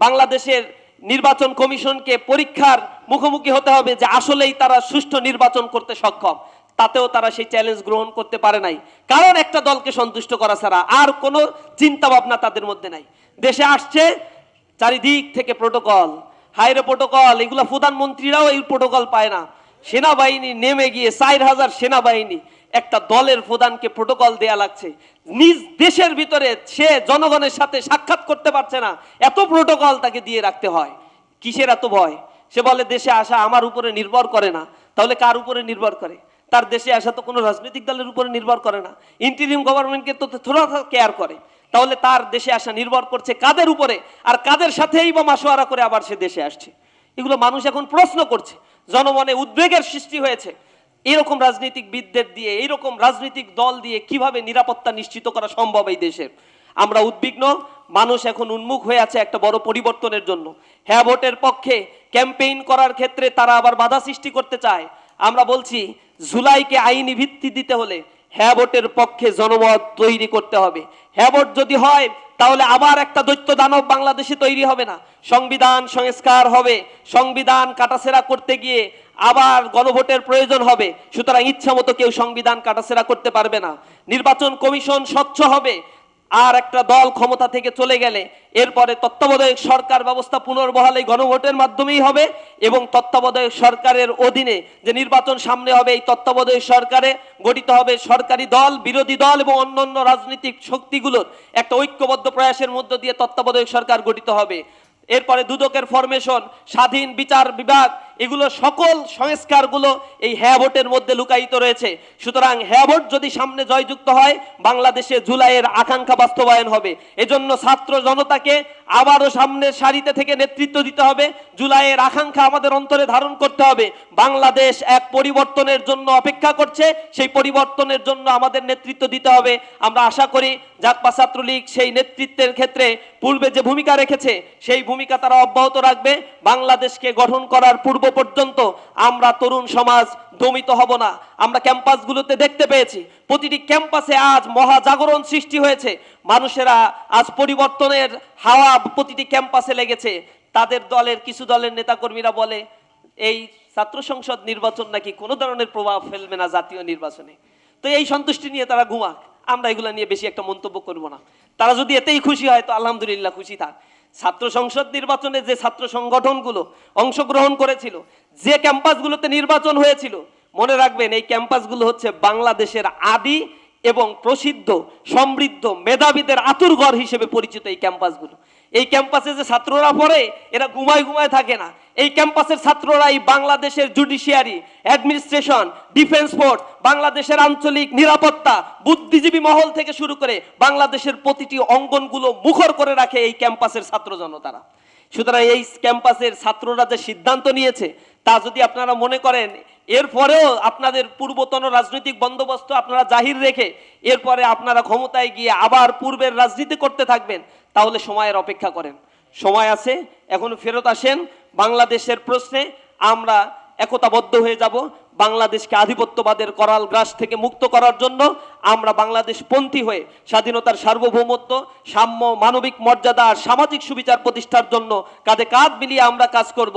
বাংলাদেশের নির্বাচন কমিশনকে পরীক্ষার মুখোমুখি হতে হবে যে আসলেই তারা সুষ্ঠু নির্বাচন করতে সক্ষম। তাতেও তারা সেই চ্যালেঞ্জ গ্রহণ করতে পারে নাই। কারণ একটা দলকে সন্তুষ্ট করা ছাড়া আর কোনো চিন্তা ভাবনা তাদের মধ্যে নাই। দেশে আসছে চারিদিক থেকে প্রোটোকল হাইরে প্রোটোকল এগুলো প্রধানমন্ত্রীরাও এই প্রোটোকল পায় না। সেনাবাহিনী নেমে গিয়ে চার হাজার সেনাবাহিনী একটা দলের প্রধানকে প্রোটোকল দেয়া লাগছে। নিজ দেশের ভিতরে সে জনগণের সাথে সাক্ষাৎ করতে পারছে না। এত প্রোটোকল তাকে দিয়ে রাখতে হয়। কিসের এত ভয়? সে বলে, দেশে আসা আমার উপরে নির্ভর করে না। তাহলে কার উপরে নির্ভর করে? তার দেশে আসা তো কোনো রাজনৈতিক দলের উপরে নির্ভর করে না। ইন্টারিম গভর্নমেন্টকে তো থোড়া কেয়ার করে। তাহলে তার দেশে আসা নির্ভর করছে কাদের উপরে? আর কাদের সাথেই বা মাসোয়ারা করে আবার সে দেশে আসছে? এগুলো মানুষ এখন প্রশ্ন করছে। জনমনে উদ্বেগের সৃষ্টি হয়েছে। এরকম রাজনীতিকবিদদের দিয়ে, এইরকম রাজনৈতিক দল দিয়ে কীভাবে নিরাপত্তা নিশ্চিত করা সম্ভব এই দেশের আমরা উদ্বিগ্ন, মানুষ এখন উন্মুখ হয়ে আছে একটা বড় পরিবর্তনের জন্য। হ্যাঁ ভোটের পক্ষে ক্যাম্পেইন করার ক্ষেত্রে তারা আবার বাধা সৃষ্টি করতে চায়। আমরা বলছি, জুলাইকে আইনি ভিত্তি দিতে হলে হ্যাঁ ভোটের পক্ষে জনমত তৈরি করতে হবে। হ্যাঁ যদি হয়, তাহলে আবার একটা দৈত্য দানব বাংলাদেশে তৈরি হবে না। সংবিধান সংস্কার হবে। সংবিধান কাটাসেরা করতে গিয়ে আবার গণভোটের প্রয়োজন হবে। সুতরাং ইচ্ছা মতো কেউ সংবিধান কাটাসেরা করতে পারবে না। নির্বাচন কমিশন স্বচ্ছ হবে। আর একটা দল ক্ষমতা থেকে চলে গেলে এরপরে তত্ত্বাবধায়ক সরকার ব্যবস্থা পুনর্বহাল এই গণভোটের মাধ্যমেই হবে এবং তত্ত্বাবধায়ক সরকারের অধীনে যে নির্বাচন সামনে হবে, এই তত্ত্বাবধায়ক সরকারে গঠিত হবে সরকারি দল, বিরোধী দল এবং অন্যান্য রাজনৈতিক শক্তিগুলোর একটা ঐক্যবদ্ধ প্রয়াসের মধ্য দিয়ে তত্ত্বাবধায়ক সরকার গঠিত হবে। এরপরে দুদকের ফরমেশন স্বাধীন বিচার বিভাগ এগুলো সকল সংস্কারগুলো এই হ্যাঁ ভোটের মধ্যে লুকায়িত রয়েছে। সুতরাং হ্যাঁ ভোট যদি সামনে জয়যুক্ত হয়, বাংলাদেশে জুলাইয়ের আকাঙ্ক্ষা বাস্তবায়ন হবে। এজন্য ছাত্র জনতাকে আবারও সামনের সারিতে থেকে নেতৃত্ব দিতে হবে। জুলাইয়ের আকাঙ্ক্ষা আমাদের অন্তরে ধারণ করতে হবে। বাংলাদেশ এক পরিবর্তনের জন্য অপেক্ষা করছে। সেই পরিবর্তনের জন্য আমাদের নেতৃত্ব দিতে হবে। আমরা আশা করি জাতপা ছাত্রলীগ সেই নেতৃত্বের ক্ষেত্রে পূর্বে যে ভূমিকা রেখেছে, সেই ভূমিকা তারা অব্যাহত রাখবে। বাংলাদেশকে গঠন করার পূর্ব পর্যন্ত আমরা তরুণ সমাজ দমিত হব না। আমরা ক্যাম্পাসগুলোতে দেখতে পেয়েছি, প্রতিটি ক্যাম্পাসে আজ মহাজাগরণ সৃষ্টি হয়েছে। মানুষেরা আজ পরিবর্তনের হাওয়া প্রতিটি ক্যাম্পাসে লেগেছে। তাদের দলের কিছু দলের নেতাকর্মীরা বলে, এই ছাত্র সংসদ নির্বাচন নাকি কোনো ধরনের প্রভাব ফেলবে না জাতীয় নির্বাচনে? তো এই সন্তুষ্টি নিয়ে তারা ঘুমাক। আমরা এগুলো নিয়ে বেশি একটা মন্তব্য করব না। তারা যদি এতেই খুশি হয়, তো আলহামদুলিল্লাহ খুশি থাক। ছাত্র সংসদ নির্বাচনে যে ছাত্র সংগঠনগুলো অংশগ্রহণ করেছিল, যে ক্যাম্পাসগুলোতে নির্বাচন হয়েছিল, মনে রাখবেন এই ক্যাম্পাসগুলো হচ্ছে বাংলাদেশের আদি এবং প্রসিদ্ধ সমৃদ্ধ মেধাবীদের আতুরঘর হিসেবে পরিচিত এই ক্যাম্পাসগুলো। এই ক্যাম্পাসে যে ছাত্ররা পড়ে, এরা ঘুমায় ঘুমায় থাকে না। এই ক্যাম্পাসের ছাত্ররা এই বাংলাদেশের জুডিশিয়ারি, অ্যাডমিনিস্ট্রেশন, ডিফেন্স ফোর্স, বাংলাদেশের আঞ্চলিক নিরাপত্তা, বুদ্ধিজীবী মহল থেকে শুরু করে বাংলাদেশের প্রতিটি অঙ্গনগুলো মুখর করে রাখে এই ক্যাম্পাসের ছাত্র জনতারা। সুতরাং এই ক্যাম্পাসের ছাত্ররা যে সিদ্ধান্ত নিয়েছে, তা যদি আপনারা মনে করেন এরপরেও আপনাদের পূর্বতন রাজনৈতিক বন্দোবস্ত আপনারা জাহির রেখে এরপরে আপনারা ক্ষমতায় গিয়ে আবার পূর্বের রাজনীতি করতে থাকবেন, তাহলে সময়ের অপেক্ষা করেন। সময় আছে, এখন ফেরত আসেন। বাংলাদেশের প্রশ্নে আমরা একতাবদ্ধ হয়ে যাব। বাংলাদেশকে আধিপত্যবাদের করাল গ্রাস থেকে মুক্ত করার জন্য আমরা বাংলাদেশ পন্থী হয়ে স্বাধীনতার সার্বভৌমত্ব, সাম্য, মানবিক মর্যাদা আর সামাজিক সুবিচার প্রতিষ্ঠার জন্য কাঁধে কাঁধ মিলিয়ে আমরা কাজ করব।